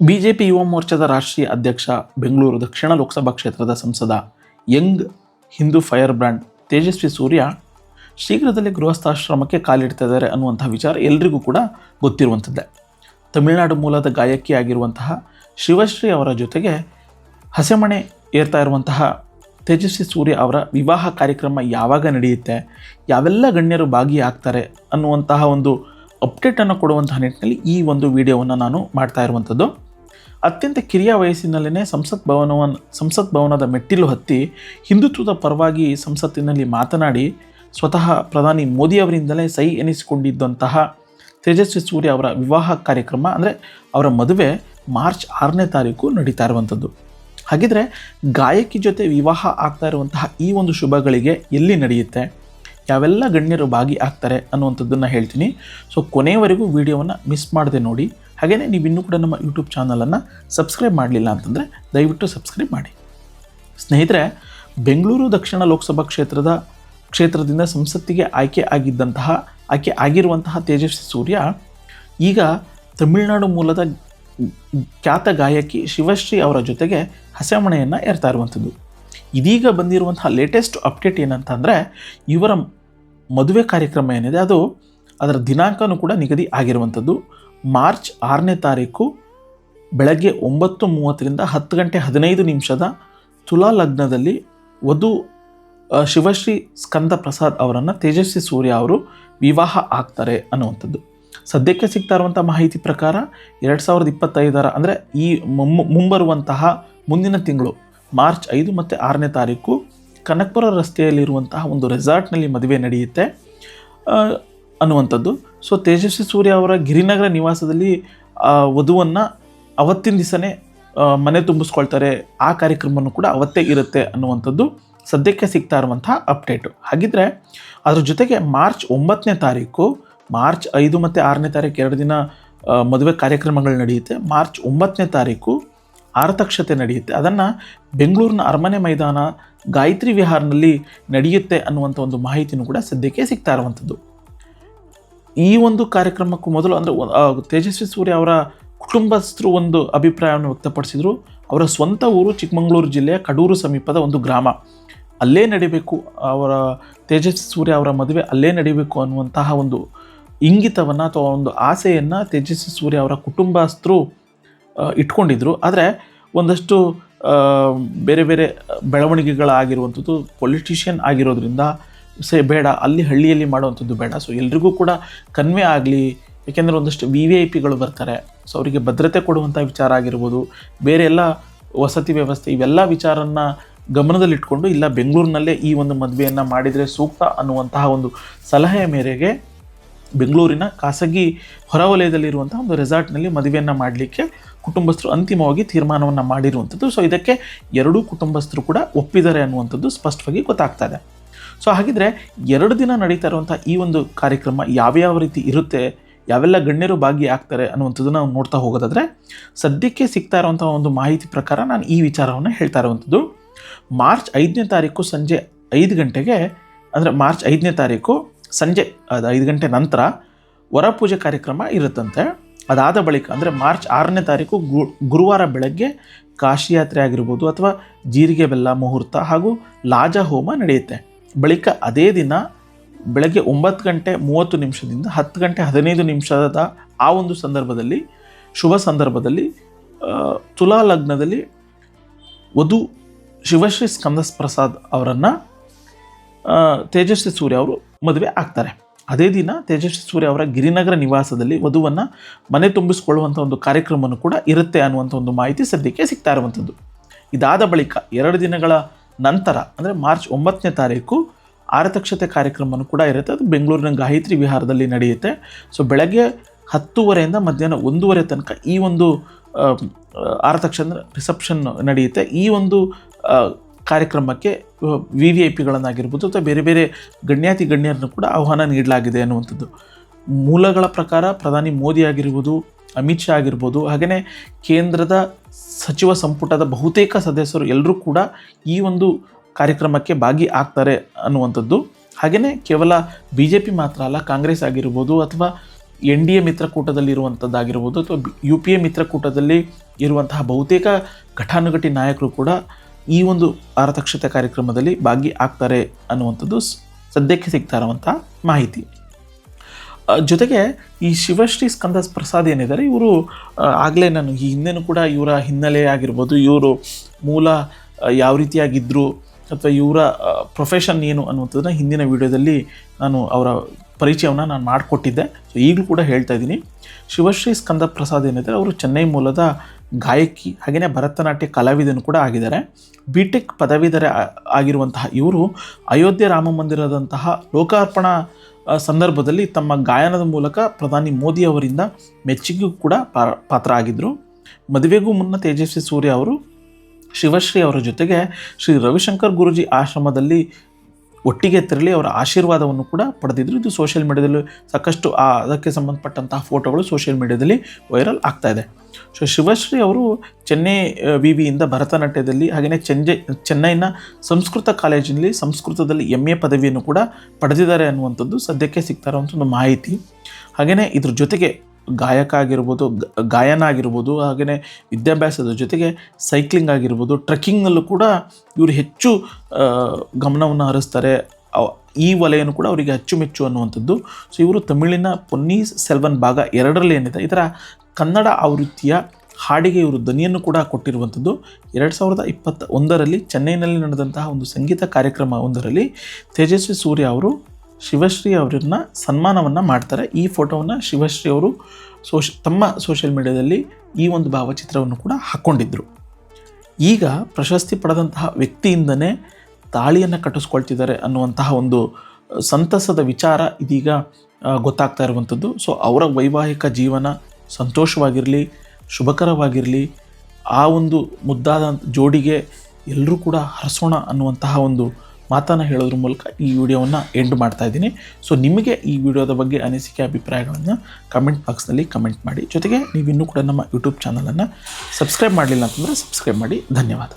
BJP ಯುವ ಮೋರ್ಚಾದ ರಾಷ್ಟ್ರೀಯ ಅಧ್ಯಕ್ಷ ಬೆಂಗಳೂರು ದಕ್ಷಿಣ ಲೋಕಸಭಾ ಕ್ಷೇತ್ರದ ಸಂಸದ young Hindu fire brand Tejasvi Surya ಶೀಘ್ರದಲ್ಲೇ ಗೃಹಸ್ಥಾಶ್ರಮಕ್ಕೆ ಕಾಲಿಡ್ತಿದ್ದಾರೆ ಅನ್ನುವಂತಹ ವಿಚಾರ ಎಲ್ರಿಗೂ ಕೂಡ ಗೊತ್ತಿರುವಂಥದ್ದೇ. ತಮಿಳುನಾಡು ಮೂಲದ ಗಾಯಕಿ ಆಗಿರುವಂತಹ ಶಿವಶ್ರೀ ಅವರ ಜೊತೆಗೆ ಹಸೆಮಣೆ ಏರ್ತಾ ಇರುವಂತಹ ತೇಜಸ್ವಿ ಸೂರ್ಯ ಅವರ ವಿವಾಹ ಕಾರ್ಯಕ್ರಮ ಯಾವಾಗ ನಡೆಯುತ್ತೆ, ಯಾವೆಲ್ಲ ಗಣ್ಯರು ಭಾಗಿಯಾಗ್ತಾರೆ ಅನ್ನುವಂತಹ ಒಂದು ಅಪ್ಡೇಟನ್ನು ಕೊಡುವಂತಹ ನಿಟ್ಟಿನಲ್ಲಿ ಈ ಒಂದು ವಿಡಿಯೋವನ್ನು ನಾನು ಮಾಡ್ತಾ ಇರುವಂಥದ್ದು. ಅತ್ಯಂತ ಕಿರಿಯ ವಯಸ್ಸಿನಲ್ಲೇ ಸಂಸತ್ ಭವನವನ್ನು ಸಂಸತ್ ಭವನದ ಮೆಟ್ಟಿಲು ಹತ್ತಿ ಹಿಂದುತ್ವದ ಪರವಾಗಿ ಸಂಸತ್ತಿನಲ್ಲಿ ಮಾತನಾಡಿ, ಸ್ವತಃ ಪ್ರಧಾನಿ ಮೋದಿ ಅವರಿಂದಲೇ ಸೈ ಎನಿಸಿಕೊಂಡಿದ್ದಂತಹ ತೇಜಸ್ವಿ ಸೂರ್ಯ ಅವರ ವಿವಾಹ ಕಾರ್ಯಕ್ರಮ, ಅಂದರೆ ಅವರ ಮದುವೆ ಮಾರ್ಚ್ ಆರನೇ ತಾರೀಕು ನಡೀತಾ ಇರುವಂಥದ್ದು. ಹಾಗಿದ್ರೆ ಗಾಯಕಿ ಜೊತೆ ವಿವಾಹ ಆಗ್ತಾ ಇರುವಂತಹ ಈ ಒಂದು ಶುಭಗಳಿಗೆ ಎಲ್ಲಿ ನಡೆಯುತ್ತೆ? ಯಾವೆಲ್ಲ ಗಣ್ಯರು ಭಾಗಿ ಆಗ್ತಾರೆ ಅನ್ನುವಂಥದ್ದನ್ನು ಹೇಳ್ತೀನಿ. ಸೊ ಕೊನೆಯವರೆಗೂ ವಿಡಿಯೋವನ್ನು ಮಿಸ್ ಮಾಡದೆ ನೋಡಿ. ಹಾಗೆಯೇ ನೀವು ಇನ್ನೂ ಕೂಡ ನಮ್ಮ ಯೂಟ್ಯೂಬ್ ಚಾನಲನ್ನು ಸಬ್ಸ್ಕ್ರೈಬ್ ಮಾಡಲಿಲ್ಲ ಅಂತಂದರೆ ದಯವಿಟ್ಟು ಸಬ್ಸ್ಕ್ರೈಬ್ ಮಾಡಿ. ಸ್ನೇಹಿತರೆ, ಬೆಂಗಳೂರು ದಕ್ಷಿಣ ಲೋಕಸಭಾ ಕ್ಷೇತ್ರದ, ಕ್ಷೇತ್ರದಿಂದ ಸಂಸತ್ತಿಗೆ ಆಯ್ಕೆ ಆಗಿದ್ದಂತಹ, ಆಯ್ಕೆ ಆಗಿರುವಂತಹ ತೇಜಸ್ವಿ ಸೂರ್ಯ, ಈಗ ತಮಿಳುನಾಡು ಮೂಲದ ಖ್ಯಾತ ಗಾಯಕಿ ಶಿವಶ್ರೀ ಅವರ ಜೊತೆಗೆ ಹಸೆಮಣೆಯನ್ನು ಏರ್ತಾ ಇರುವಂಥದ್ದು. ಇದೀಗ ಬಂದಿರುವಂತಹ ಲೇಟೆಸ್ಟ್ ಅಪ್ಡೇಟ್ ಏನಂತಂದರೆ, ಇವರ ಮದುವೆ ಕಾರ್ಯಕ್ರಮ ಏನಿದೆ, ಅದು ಅದರ ದಿನಾಂಕನೂ ಕೂಡ ನಿಗದಿ ಆಗಿರುವಂಥದ್ದು. ಮಾರ್ಚ್ ಆರನೇ ತಾರೀಕು ಬೆಳಗ್ಗೆ ಒಂಬತ್ತು ಮೂವತ್ತರಿಂದ ಹತ್ತು ಗಂಟೆ ಹದಿನೈದು ನಿಮಿಷದ ತುಲಾ ಲಗ್ನದಲ್ಲಿ ವಧು ಶಿವಶ್ರೀ ಸ್ಕಂದ ಪ್ರಸಾದ್ ಅವರನ್ನು ತೇಜಸ್ವಿ ಸೂರ್ಯ ಅವರು ವಿವಾಹ ಆಗ್ತಾರೆ ಅನ್ನುವಂಥದ್ದು. ಸದ್ಯಕ್ಕೆ ಸಿಗ್ತಾ ಇರುವಂಥ ಮಾಹಿತಿ ಪ್ರಕಾರ ಎರಡು ಸಾವಿರದ ಇಪ್ಪತ್ತೈದರ ಅಂದರೆ ಈ ಮುಂಬರುವಂತಹ ಮುಂದಿನ ತಿಂಗಳು ಮಾರ್ಚ್ ಐದು ಮತ್ತು ಆರನೇ ತಾರೀಕು ಕನಕಪುರ ರಸ್ತೆಯಲ್ಲಿರುವಂತಹ ಒಂದು ರೆಸಾರ್ಟ್ನಲ್ಲಿ ಮದುವೆ ನಡೆಯುತ್ತೆ ಅನ್ನುವಂಥದ್ದು. ಸೊ ತೇಜಸ್ವಿ ಸೂರ್ಯ ಅವರ ಗಿರಿನಗರ ನಿವಾಸದಲ್ಲಿ ವಧುವನ್ನು ಅವತ್ತಿನ ದಿವಸನೇ ಮನೆ ತುಂಬಿಸ್ಕೊಳ್ತಾರೆ. ಆ ಕಾರ್ಯಕ್ರಮವೂ ಕೂಡ ಅವತ್ತೇ ಇರುತ್ತೆ ಅನ್ನುವಂಥದ್ದು. ಸದ್ಯಕ್ಕೆ ಸಿಗ್ತಾ ಇರುವಂತಹ ಅಪ್ಡೇಟು. ಹಾಗಿದ್ರೆ, ಅದ್ರ ಜೊತೆಗೆ ಮಾರ್ಚ್ ಒಂಬತ್ತನೇ ತಾರೀಕು, ಮಾರ್ಚ್ ಐದು ಮತ್ತು ಆರನೇ ತಾರೀಕು ಎರಡು ದಿನ ಮದುವೆ ಕಾರ್ಯಕ್ರಮಗಳು ನಡೆಯುತ್ತೆ. ಮಾರ್ಚ್ ಒಂಬತ್ತನೇ ತಾರೀಕು ಆರತಕ್ಷತೆ ನಡೆಯುತ್ತೆ. ಅದನ್ನು ಬೆಂಗಳೂರಿನ ಅರಮನೆ ಮೈದಾನ, ಗಾಯತ್ರಿ ವಿಹಾರ್ನಲ್ಲಿ ನಡೆಯುತ್ತೆ ಅನ್ನುವಂಥ ಒಂದು ಮಾಹಿತಿನೂ ಕೂಡ ಸದ್ಯಕ್ಕೆ ಸಿಗ್ತಾ ಇರುವಂಥದ್ದು. ಈ ಒಂದು ಕಾರ್ಯಕ್ರಮಕ್ಕೂ ಮೊದಲು ಅಂದರೆ ತೇಜಸ್ವಿ ಸೂರ್ಯ ಅವರ ಕುಟುಂಬಸ್ಥರು ಒಂದು ಅಭಿಪ್ರಾಯವನ್ನು ವ್ಯಕ್ತಪಡಿಸಿದರು. ಅವರ ಸ್ವಂತ ಊರು ಚಿಕ್ಕಮಗಳೂರು ಜಿಲ್ಲೆಯ ಕಡೂರು ಸಮೀಪದ ಒಂದು ಗ್ರಾಮ. ಅಲ್ಲೇ ನಡಿಬೇಕು, ಅವರ ತೇಜಸ್ವಿ ಸೂರ್ಯ ಅವರ ಮದುವೆ ಅಲ್ಲೇ ನಡಿಬೇಕು ಅನ್ನುವಂತಹ ಒಂದು ಇಂಗಿತವನ್ನು ಅಥವಾ ಒಂದು ಆಸೆಯನ್ನು ತೇಜಸ್ವಿ ಸೂರ್ಯ ಅವರ ಕುಟುಂಬಸ್ಥರು ಇಟ್ಕೊಂಡಿದ್ರು. ಆದರೆ ಒಂದಷ್ಟು ಬೇರೆ ಬೇರೆ ಬೆಳವಣಿಗೆಗಳಾಗಿರುವಂಥದ್ದು ಪೊಲಿಟಿಷಿಯನ್ ಆಗಿರೋದ್ರಿಂದ ಸೇ ಬೇಡ, ಅಲ್ಲಿ ಹಳ್ಳಿಯಲ್ಲಿ ಮಾಡುವಂಥದ್ದು ಬೇಡ. ಸೊ ಎಲ್ರಿಗೂ ಕೂಡ ಕನ್ವೆ ಆಗಲಿ. ಏಕೆಂದರೆ ಒಂದಷ್ಟು ವಿ ವಿ ಐ ಪಿಗಳು ಬರ್ತಾರೆ. ಸೊ ಅವರಿಗೆ ಭದ್ರತೆ ಕೊಡುವಂಥ ವಿಚಾರ ಆಗಿರ್ಬೋದು. ಬೇರೆ ಎಲ್ಲ ವಸತಿ ವ್ಯವಸ್ಥೆ, ಇವೆಲ್ಲ ವಿಚಾರನ್ನ ಗಮನದಲ್ಲಿಟ್ಕೊಂಡು ಇಲ್ಲ, ಬೆಂಗಳೂರಿನಲ್ಲೇ ಈ ಒಂದು ಮದುವೆಯನ್ನು ಮಾಡಿದರೆ ಸೂಕ್ತ ಅನ್ನುವಂತಹ ಒಂದು ಸಲಹೆಯ ಮೇರೆಗೆ ಬೆಂಗಳೂರಿನ ಖಾಸಗಿ ಹೊರವಲಯದಲ್ಲಿರುವಂಥ ಒಂದು ರೆಸಾರ್ಟ್ನಲ್ಲಿ ಮದುವೆಯನ್ನು ಮಾಡಲಿಕ್ಕೆ ಕುಟುಂಬಸ್ಥರು ಅಂತಿಮವಾಗಿ ತೀರ್ಮಾನವನ್ನು ಮಾಡಿರುವಂಥದ್ದು. ಸೊ ಇದಕ್ಕೆ ಎರಡೂ ಕುಟುಂಬಸ್ಥರು ಕೂಡ ಒಪ್ಪಿದ್ದಾರೆ ಅನ್ನುವಂಥದ್ದು ಸ್ಪಷ್ಟವಾಗಿ ಗೊತ್ತಾಗ್ತಾ ಇದೆ. ಸೊ ಹಾಗಿದ್ರೆ ಎರಡು ದಿನ ನಡೀತಾ ಇರುವಂಥ ಈ ಒಂದು ಕಾರ್ಯಕ್ರಮ ಯಾವ್ಯಾವ ರೀತಿ ಇರುತ್ತೆ, ಯಾವೆಲ್ಲ ಗಣ್ಯರು ಭಾಗಿಯಾಗ್ತಾರೆ ಅನ್ನುವಂಥದ್ದು ನಾವು ನೋಡ್ತಾ ಹೋಗೋದಾದರೆ, ಸದ್ಯಕ್ಕೆ ಸಿಗ್ತಾ ಇರುವಂಥ ಒಂದು ಮಾಹಿತಿ ಪ್ರಕಾರ ನಾನು ಈ ವಿಚಾರವನ್ನು ಹೇಳ್ತಾ ಇರುವಂಥದ್ದು. ಮಾರ್ಚ್ ಐದನೇ ತಾರೀಕು ಸಂಜೆ ಐದು ಗಂಟೆಗೆ, ಅಂದರೆ ಮಾರ್ಚ್ ಐದನೇ ತಾರೀಕು ಸಂಜೆ, ಅದು ಐದು ಗಂಟೆ ನಂತರ ವರಪೂಜೆ ಕಾರ್ಯಕ್ರಮ ಇರುತ್ತಂತೆ. ಅದಾದ ಬಳಿಕ ಅಂದರೆ ಮಾರ್ಚ್ ಆರನೇ ತಾರೀಕು ಗುರುವಾರ ಬೆಳಗ್ಗೆ ಕಾಶಿ ಯಾತ್ರೆ ಆಗಿರ್ಬೋದು ಅಥವಾ ಜೀರಿಗೆ ಬೆಲ್ಲ ಮುಹೂರ್ತ ಹಾಗೂ ಲಾಜ ಹೋಮ ನಡೆಯುತ್ತೆ. ಬಳಿಕ ಅದೇ ದಿನ ಬೆಳಗ್ಗೆ ಒಂಬತ್ತು ಗಂಟೆ ಮೂವತ್ತು ನಿಮಿಷದಿಂದ ಹತ್ತು ಗಂಟೆ ಹದಿನೈದು ನಿಮಿಷದ ಆ ಒಂದು ಸಂದರ್ಭದಲ್ಲಿ, ಶುಭ ಸಂದರ್ಭದಲ್ಲಿ ತುಲಾ ಲಗ್ನದಲ್ಲಿ ವಧು ಶಿವಶ್ರೀ ಸ್ಕಂದಸ್ ಪ್ರಸಾದ್ ಅವರನ್ನು ತೇಜಸ್ವಿ ಸೂರ್ಯ ಅವರು ಮದುವೆ ಆಗ್ತಾರೆ. ಅದೇ ದಿನ ತೇಜಸ್ವಿ ಸೂರ್ಯ ಅವರ ಗಿರಿನಗರ ನಿವಾಸದಲ್ಲಿ ವಧುವನ್ನು ಮನೆ ತುಂಬಿಸಿಕೊಳ್ಳುವಂಥ ಒಂದು ಕಾರ್ಯಕ್ರಮವನ್ನು ಕೂಡ ಇರುತ್ತೆ ಅನ್ನುವಂಥ ಒಂದು ಮಾಹಿತಿ ಸದ್ಯಕ್ಕೆ ಸಿಗ್ತಾ ಇರುವಂಥದ್ದು ಇದಾದ ಬಳಿಕ ಎರಡು ದಿನಗಳ ನಂತರ, ಅಂದರೆ ಮಾರ್ಚ್ ಒಂಬತ್ತನೇ ತಾರೀಕು, ಆರತಕ್ಷತೆ ಕಾರ್ಯಕ್ರಮವನ್ನು ಕೂಡ ಇರುತ್ತೆ. ಅದು ಬೆಂಗಳೂರಿನ ಗಾಯತ್ರಿ ವಿಹಾರದಲ್ಲಿ ನಡೆಯುತ್ತೆ. ಸೊ ಬೆಳಗ್ಗೆ ಹತ್ತುವರೆಯಿಂದ ಮಧ್ಯಾಹ್ನ ಒಂದೂವರೆ ತನಕ ಈ ಒಂದು ಆರತಕ್ಷ ರಿಸೆಪ್ಷನ್ ನಡೆಯುತ್ತೆ. ಈ ಒಂದು ಕಾರ್ಯಕ್ರಮಕ್ಕೆ ವಿ ವಿ ಐ ಪಿಗಳನ್ನಾಗಿರ್ಬೋದು ಅಥವಾ ಬೇರೆ ಬೇರೆ ಗಣ್ಯಾತಿ ಗಣ್ಯರನ್ನು ಕೂಡ ಆಹ್ವಾನ ನೀಡಲಾಗಿದೆ ಅನ್ನುವಂಥದ್ದು. ಮೂಲಗಳ ಪ್ರಕಾರ ಪ್ರಧಾನಿ ಮೋದಿ ಆಗಿರ್ಬೋದು, ಅಮಿತ್ ಶಾ ಆಗಿರ್ಬೋದು ಹಾಗೆಯೇ ಕೇಂದ್ರದ ಸಚಿವ ಸಂಪುಟದ ಬಹುತೇಕ ಸದಸ್ಯರು ಎಲ್ಲರೂ ಕೂಡ ಈ ಒಂದು ಕಾರ್ಯಕ್ರಮಕ್ಕೆ ಭಾಗಿ ಆಗ್ತಾರೆ ಅನ್ನುವಂಥದ್ದು. ಹಾಗೆಯೇ ಕೇವಲ ಬಿ ಜೆ ಪಿ ಮಾತ್ರ ಅಲ್ಲ, ಕಾಂಗ್ರೆಸ್ ಆಗಿರ್ಬೋದು ಅಥವಾ ಎನ್ ಡಿ ಎ ಮಿತ್ರಕೂಟದಲ್ಲಿ ಇರುವಂಥದ್ದಾಗಿರ್ಬೋದು ಅಥವಾ ಯು ಪಿ ಎ ಮಿತ್ರಕೂಟದಲ್ಲಿ ಇರುವಂತಹ ಬಹುತೇಕ ಘಟಾನುಘಟಿ ನಾಯಕರು ಕೂಡ ಈ ಒಂದು ಆರತಕ್ಷತೆ ಕಾರ್ಯಕ್ರಮದಲ್ಲಿ ಭಾಗಿ ಆಗ್ತಾರೆ ಅನ್ನುವಂಥದ್ದು ಸದ್ಯಕ್ಕೆ ಸಿಗ್ತಾ ಇರುವಂಥ ಮಾಹಿತಿ. ಜೊತೆಗೆ ಈ ಶಿವಶ್ರೀ ಸ್ಕಂದ ಪ್ರಸಾದ್ ಏನಿದ್ದಾರೆ, ಇವರು ಆಗಲೇ ನಾನು ಈ ಹಿಂದೆನೂ ಕೂಡ ಇವರ ಹಿನ್ನೆಲೆ ಆಗಿರ್ಬೋದು, ಇವರು ಮೂಲ ಯಾವ ರೀತಿಯಾಗಿದ್ದರು ಅಥವಾ ಇವರ ಪ್ರೊಫೆಷನ್ ಏನು ಅನ್ನುವಂಥದ್ದನ್ನ ಹಿಂದಿನ ವಿಡಿಯೋದಲ್ಲಿ ನಾನು ಅವರ ಪರಿಚಯವನ್ನು ನಾನು ಮಾಡಿಕೊಟ್ಟಿದ್ದೆ. ಸೊ ಈಗಲೂ ಕೂಡ ಹೇಳ್ತಾ ಇದ್ದೀನಿ. ಶಿವಶ್ರೀ ಸ್ಕಂದ ಪ್ರಸಾದ್ ಏನಿದ್ದಾರೆ, ಅವರು ಚೆನ್ನೈ ಮೂಲದ ಗಾಯಕಿ ಹಾಗೆಯೇ ಭರತನಾಟ್ಯ ಕಲಾವಿದನು ಕೂಡ ಆಗಿದ್ದಾರೆ. ಬಿ ಟೆಕ್ ಪದವೀಧರ ಆಗಿರುವಂತಹ ಇವರು ಅಯೋಧ್ಯೆ ರಾಮ ಮಂದಿರದಂತಹ ಲೋಕಾರ್ಪಣಾ ಸಂದರ್ಭದಲ್ಲಿ ತಮ್ಮ ಗಾಯನದ ಮೂಲಕ ಪ್ರಧಾನಿ ಮೋದಿ ಅವರಿಂದ ಮೆಚ್ಚುಗೆಗೂ ಕೂಡ ಪಾತ್ರ ಆಗಿದ್ದರು ಮದುವೆಗೂ ಮುನ್ನ ತೇಜಸ್ವಿ ಸೂರ್ಯ ಅವರು, ಶಿವಶ್ರೀ ಅವರ ಜೊತೆಗೆ ಶ್ರೀ ರವಿಶಂಕರ್ ಗುರುಜಿ ಆಶ್ರಮದಲ್ಲಿ ಒಟ್ಟಿಗೆ ತೆರಳಿ ಅವರ ಆಶೀರ್ವಾದವನ್ನು ಕೂಡ ಪಡೆದಿದ್ರು. ಇದು ಸೋಷಿಯಲ್ ಮೀಡಿಯಾದಲ್ಲಿ ಸಾಕಷ್ಟು, ಆ, ಅದಕ್ಕೆ ಸಂಬಂಧಪಟ್ಟಂತಹ ಫೋಟೋಗಳು ಸೋಷಿಯಲ್ ಮೀಡಿಯಾದಲ್ಲಿ ವೈರಲ್ ಆಗ್ತಾ ಇದೆ. ಸೊ ಶಿವಶ್ರೀ ಅವರು ಚೆನ್ನೈ ವಿ ವಿಯಿಂದ ಭರತನಾಟ್ಯದಲ್ಲಿ ಹಾಗೆಯೇ ಚೆನ್ನೈ ಚೆನ್ನೈನ ಸಂಸ್ಕೃತ ಕಾಲೇಜಿನಲ್ಲಿ ಸಂಸ್ಕೃತದಲ್ಲಿ ಎಂ ಎ ಪದವಿಯನ್ನು ಕೂಡ ಪಡೆದಿದ್ದಾರೆ ಅನ್ನುವಂಥದ್ದು ಸದ್ಯಕ್ಕೆ ಸಿಗ್ತಾ ಒಂದು ಮಾಹಿತಿ. ಹಾಗೆಯೇ ಇದ್ರ ಜೊತೆಗೆ ಗಾಯಕ ಆಗಿರ್ಬೋದು ಗಾಯನ ಆಗಿರ್ಬೋದು ಹಾಗೆಯೇ ವಿದ್ಯಾಭ್ಯಾಸದ ಜೊತೆಗೆ ಸೈಕ್ಲಿಂಗ್ ಆಗಿರ್ಬೋದು ಟ್ರೆಕ್ಕಿಂಗ್ನಲ್ಲೂ ಕೂಡ ಇವರು ಹೆಚ್ಚು ಗಮನವನ್ನು ಹರಿಸ್ತಾರೆ. ಈ ವಲಯನೂ ಕೂಡ ಅವರಿಗೆ ಅಚ್ಚುಮೆಚ್ಚು ಅನ್ನುವಂಥದ್ದು. ಸೊ ಇವರು ತಮಿಳಿನ ಪೊನ್ನೀಸ್ ಸೆಲ್ವನ್ ಭಾಗ ಎರಡರಲ್ಲಿ ಏನಿದೆ ಇದರ ಕನ್ನಡ ಆವೃತ್ತಿಯ ಹಾಡಿಗೆ ಇವರು ಧ್ವನಿಯನ್ನು ಕೂಡ ಕೊಟ್ಟಿರುವಂಥದ್ದು. ಎರಡು ಸಾವಿರದ ಇಪ್ಪತ್ತ ಒಂದರಲ್ಲಿ ಚೆನ್ನೈನಲ್ಲಿ ನಡೆದಂತಹ ಒಂದು ಸಂಗೀತ ಕಾರ್ಯಕ್ರಮ ಒಂದರಲ್ಲಿ ತೇಜಸ್ವಿ ಸೂರ್ಯ ಅವರು ಶಿವಶ್ರೀ ಅವರನ್ನ ಸನ್ಮಾನವನ್ನು ಮಾಡ್ತಾರೆ. ಈ ಫೋಟೋವನ್ನು ಶಿವಶ್ರೀ ಅವರು ಸೋಶ್ ತಮ್ಮ ಸೋಷಿಯಲ್ ಮೀಡಿಯಾದಲ್ಲಿ ಈ ಒಂದು ಭಾವಚಿತ್ರವನ್ನು ಕೂಡ ಹಾಕ್ಕೊಂಡಿದ್ದರು ಈಗ ಪ್ರಶಸ್ತಿ ಪಡೆದಂತಹ ವ್ಯಕ್ತಿಯಿಂದನೇ ತಾಳಿಯನ್ನು ಕಟ್ಟಿಸ್ಕೊಳ್ತಿದ್ದಾರೆ ಅನ್ನುವಂತಹ ಒಂದು ಸಂತಸದ ವಿಚಾರ ಇದೀಗ ಗೊತ್ತಾಗ್ತಾ ಇರುವಂಥದ್ದು. ಸೊ ಅವರ ವೈವಾಹಿಕ ಜೀವನ ಸಂತೋಷವಾಗಿರಲಿ, ಶುಭಕರವಾಗಿರಲಿ, ಆ ಒಂದು ಮುದ್ದಾದ ಜೋಡಿಗೆ ಎಲ್ಲರೂ ಕೂಡ ಹರಸೋಣ ಅನ್ನುವಂತಹ ಒಂದು ಮಾತನ್ನು ಹೇಳೋದ್ರ ಮೂಲಕ ಈ ವಿಡಿಯೋವನ್ನು ಎಂಡ್ ಮಾಡ್ತಾ ಇದ್ದೀನಿ. ಸೊ ನಿಮಗೆ ಈ ವಿಡಿಯೋದ ಬಗ್ಗೆ ಅನಿಸಿಕೆ, ಅಭಿಪ್ರಾಯಗಳನ್ನು ಕಮೆಂಟ್ ಬಾಕ್ಸ್ನಲ್ಲಿ ಕಮೆಂಟ್ ಮಾಡಿ. ಜೊತೆಗೆ ನೀವು ಇನ್ನೂ ಕೂಡ ನಮ್ಮ ಯೂಟ್ಯೂಬ್ ಚಾನಲನ್ನು ಸಬ್ಸ್ಕ್ರೈಬ್ ಮಾಡಲಿಲ್ಲ ಅಂತಂದರೆ ಸಬ್ಸ್ಕ್ರೈಬ್ ಮಾಡಿ. ಧನ್ಯವಾದ.